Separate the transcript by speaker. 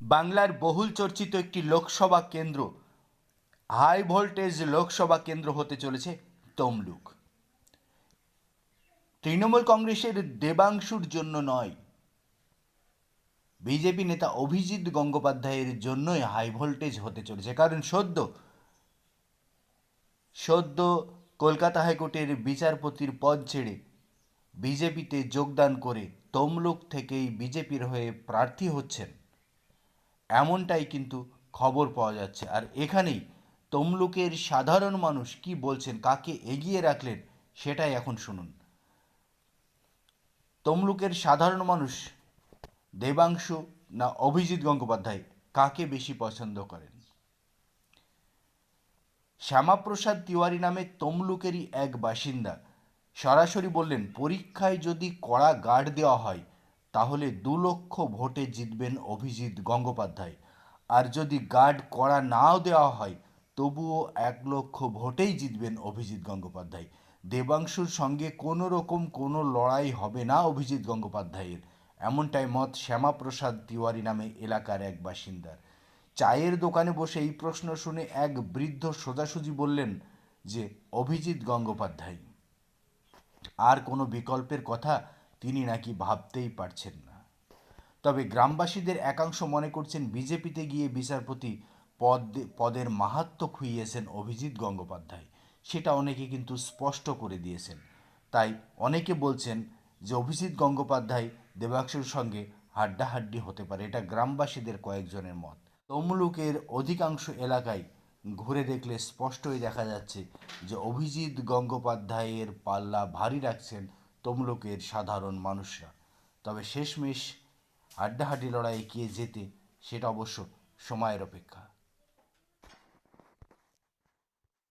Speaker 1: বাংলার বহুল চর্চিত একটি লোকসভা কেন্দ্র হাই ভোল্টেজ লোকসভা কেন্দ্র হতে চলেছে তমলুক। তৃণমূল কংগ্রেসের দেবাংশুর জন্য নয়, বিজেপি নেতা অভিজিৎ গঙ্গোপাধ্যায়ের জন্যই হাই ভোল্টেজ হতে চলেছে। কারণ সদ্য সদ্য কলকাতা হাইকোর্টের বিচারপতির পদ ছেড়ে বিজেপিতে যোগদান করে তমলুক থেকেই বিজেপির হয়ে প্রার্থী হচ্ছেন। এমনটাই কিন্তু খবর পাওয়া যাচ্ছে। আর এখানেই তমলুকের সাধারণ মানুষ কি বলছেন, কাকে এগিয়ে রাখলেন, সেটাই এখন শুনুন। তমলুকের সাধারণ মানুষ দেবাংশু না অভিজিৎ গঙ্গোপাধ্যায়, কাকে বেশি পছন্দ করেন? শ্যামাপ্রসাদ তিওয়ারি নামে তমলুকেরই এক বাসিন্দা সরাসরি বললেন, পরীক্ষায় যদি কড়া গার্ড দেওয়া হয় তাহলে দু লক্ষ ভোটে জিতবেন অভিজিৎ গঙ্গোপাধ্যায়। আর যদি গার্ড কড়া নাও দেওয়া হয়, তবুও এক লক্ষ ভোটেই জিতবেন অভিজিৎ গঙ্গোপাধ্যায়। দেবাংশুর সঙ্গে কোনো রকম কোনো লড়াই হবে না অভিজিৎ গঙ্গোপাধ্যায়ের। এমনটাই মত শ্যামাপ্রসাদ তিওয়ারি নামে এলাকার এক বাসিন্দার। চায়ের দোকানে বসে এই প্রশ্ন শুনে এক বৃদ্ধ সোজাসুজি বললেন যে, অভিজিৎ গঙ্গোপাধ্যায়, আর কোনো বিকল্পের কথা তিনি নাকি ভাবতেই পারছেন না। তবে গ্রামবাসীদের একাংশ মনে করছেন বিজেপিতে গিয়ে বিচারপতি পদ, পদের মাহাত্ম খুইয়েছেন অভিজিৎ গঙ্গোপাধ্যায়। সেটা অনেকে কিন্তু স্পষ্ট করে দিয়েছেন। তাই অনেকে বলছেন যে অভিজিৎ গঙ্গোপাধ্যায় দেবাংশুর সঙ্গে হাড্ডাহাড্ডি হতে পারে। এটা গ্রামবাসীদের কয়েকজনের মত। তমলুকের অধিকাংশ এলাকায় ঘুরে দেখলে স্পষ্টই দেখা যাচ্ছে যে অভিজিৎ গঙ্গোপাধ্যায়ের পাল্লা ভারী রাখছেন তমলুকের সাধারণ মানুষরা। তবে শেষমেশ হাড্ডাহাড্ডি লড়াই কে যেতে সেটা অবশ্য সময়ের অপেক্ষা।